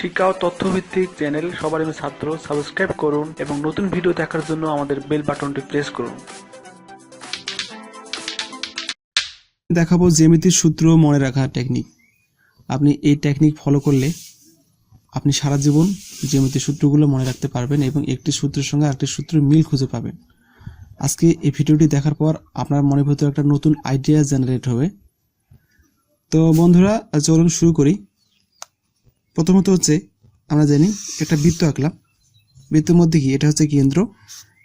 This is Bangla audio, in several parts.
শিক্ষা ও তথ্যভিত্তিক চ্যানেল সবার ছাত্র সাবস্ক্রাইব করুন এবং নতুন ভিডিও দেখার জন্য আমাদের বেল বাটনটি প্রেস করুন। দেখাবো জ্যামিতির সূত্র মনে রাখা টেকনিক আপনি এই টেকনিক ফলো করলে আপনি সারা জীবন জ্যামিতির সূত্রগুলো মনে রাখতে পারবেন এবং একটি সূত্রের সঙ্গে আরেকটি সূত্র মিল খুঁজে পাবেন। আজকে এই ভিডিওটি দেখার পর আপনার মনের ভিতরে একটা নতুন আইডিয়া জেনারেট হবে। তো বন্ধুরা, চলুন শুরু করি। প্রথমত হচ্ছে আমরা জানি একটা বৃত্ত আঁকলাম। বৃত্তের মধ্যে কি? এটা হচ্ছে কেন্দ্র।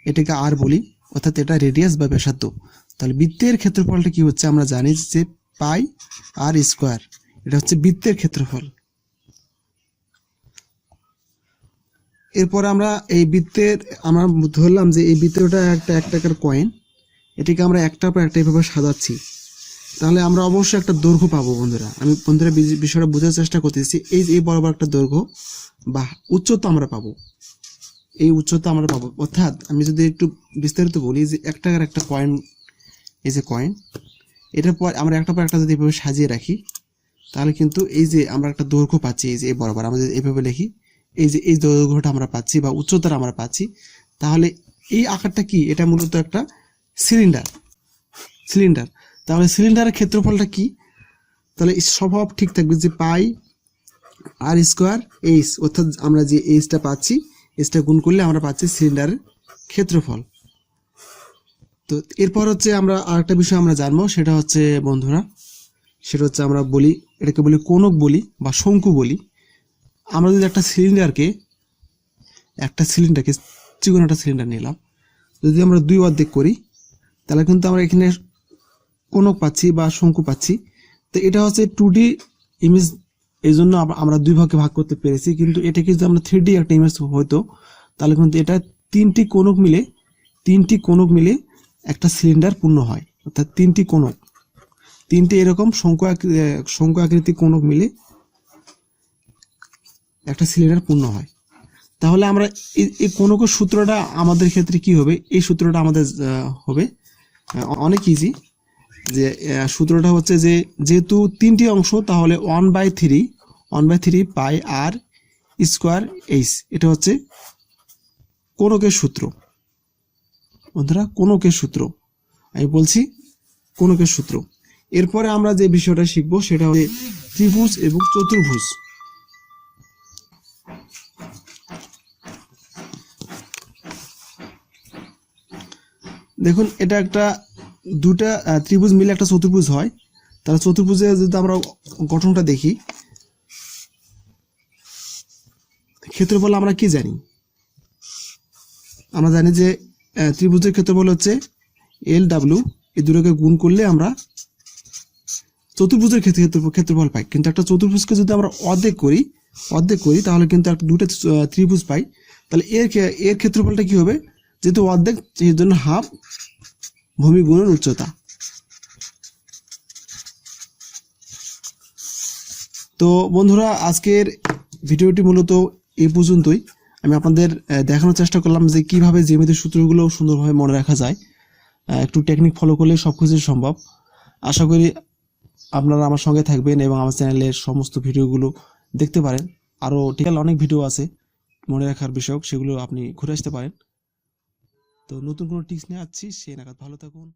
এটাকে আর বলি, অর্থাৎ এটা রেডিয়াস বা ব্যাসার্ধ। তাহলে বৃত্তের ক্ষেত্রফলটা কি হচ্ছে? আমরা জানি যে পাই আর স্কোয়ার এটা হচ্ছে বৃত্তের ক্ষেত্রফল। এরপর আমরা এই বৃত্তের, আমরা ধরলাম যে এই বৃত্তটা একটা এক টাকার কয়েন এটিকে আমরা একটার পর একটা এভাবে সাজাচ্ছি। তাহলে আমরা অবশ্যই একটা দৈর্ঘ্য পাবো, বন্ধুরা। আমি বন্ধুরা বিষয়টা বোঝার চেষ্টা করতেছি। এই যে এই বরাবর একটা দৈর্ঘ্য বা উচ্চতা আমরা পাবো। এই উচ্চতা আমরা পাবো। অর্থাৎ আমি যদি একটু বিস্তারিত বলি যে এক টাকার একটা কয়েন এই যে কয়েন এটার পর আমরা একটা পর একটা যদি এভাবে সাজিয়ে রাখি, তাহলে কিন্তু এই যে আমরা একটা দৈর্ঘ্য পাচ্ছি, এই যে এই বরাবর আমরা যদি এভাবে লিখি, এই যে এই দৈর্ঘ্যটা আমরা পাচ্ছি বা উচ্চতাটা আমরা পাচ্ছি, তাহলে এই আকারটা কি? এটা মূলত একটা সিলিন্ডার সিলিন্ডার তাহলে সিলিন্ডারের ক্ষেত্রফলটা কি? তাহলে স্বভাব ঠিক থাকবে যে পাই আর স্কোয়ার এইচ, অর্থাৎ আমরা যে এইচটা পাচ্ছি এইচটা গুণ করলে আমরা পাচ্ছি সিলিন্ডারের ক্ষেত্রফল। তো এরপর হচ্ছে আমরা আরেকটা বিষয় আমরা জানব, সেটা হচ্ছে বন্ধুরা, সেটা হচ্ছে আমরা বলি, এটাকে বলি কোনক বলি বা শঙ্কু বলি। আমরা যদি একটা সিলিন্ডারকে একটা সিলিন্ডারকে চিকন একটা সিলিন্ডার নিলাম, যদি আমরা দুই অর্ধেক করি, তাহলে কিন্তু আমরা এখানে কোনক পাচ্ছি বা শঙ্কু পাচ্ছি। তো এটা হচ্ছে টু ডি ইমেজ এই জন্য আমরা দুই ভাগে ভাগ করতে পেরেছি। কিন্তু এটাকে যদি আমরা থ্রি ডি একটা ইমেজ হতো তাহলে কিন্তু এটা তিনটি কোনক মিলে, তিনটি কোনক মিলে একটা সিলিন্ডার পূর্ণ হয়। অর্থাৎ তিনটি কোনক তিনটি এরকম শঙ্কু শঙ্কু আকৃতি কোনক মিলে একটা সিলিন্ডার পূর্ণ হয়। তাহলে আমরা এই- কোনকের সূত্রটা আমাদের ক্ষেত্রে কি হবে? এই সূত্রটা আমাদের হবে। অনেক ইজি যে সূত্রটা হচ্ছে যে, যেহেতু তিনটি অংশ, তাহলে one by three one by three pi r square h এটা হচ্ছে কোনকের সূত্র। বন্ধুরা, কোনকের সূত্র? আমি বলছি কোনকের সূত্র। এরপরে আমরা যে বিষয়টা শিখব, সেটা হচ্ছে ত্রিভুজ এবং চতুর্ভুজ। দেখুন, এটা একটা দুটা ত্রিভুজ মিলে একটা চতুর্ভুজ হয়। তাহলে চতুর্ভুজে যদি আমরা গঠনটা দেখি, ক্ষেত্রফল আমরা কি জানি? আমরা জানি যে ত্রিভুজের ক্ষেত্রফল হচ্ছে এল ডাব্লিউ এই দুটোকে গুণ করলে আমরা চতুর্ভুজের ক্ষেত্রে ক্ষেত্রফল পাই। কিন্তু একটা চতুর্ভুজকে যদি আমরা অর্ধেক করি অর্ধেক করি, তাহলে কিন্তু একটা দুটো ত্রিভুজ পাই। তাহলে এর এর ক্ষেত্রফলটা কি হবে? যেহেতু অর্ধেক, সেই জন্য হাফ ভূমি গুণের উচ্চতা। তো বন্ধুরা, আজকের ভিডিওটি মূলত এ পর্যন্তই। আমি আপনাদের দেখানোর চেষ্টা করলাম যে কীভাবে জ্যামিতিক সূত্রগুলো সুন্দরভাবে মনে রাখা যায়। একটু টেকনিক ফলো করলে সব কিছু সম্ভব। আশা করি আপনারা আমার সঙ্গে থাকবেন এবং আমার চ্যানেলের সমস্ত ভিডিওগুলো দেখতে পারেন। আরও টিকাল অনেক ভিডিও আছে মনে রাখার বিষয়ক, সেগুলো আপনি ঘুরে আসতে পারেন। তো নতুন কোনো টিপস নিয়ে আসছি সেই নাগাদ ভালো থাকুন।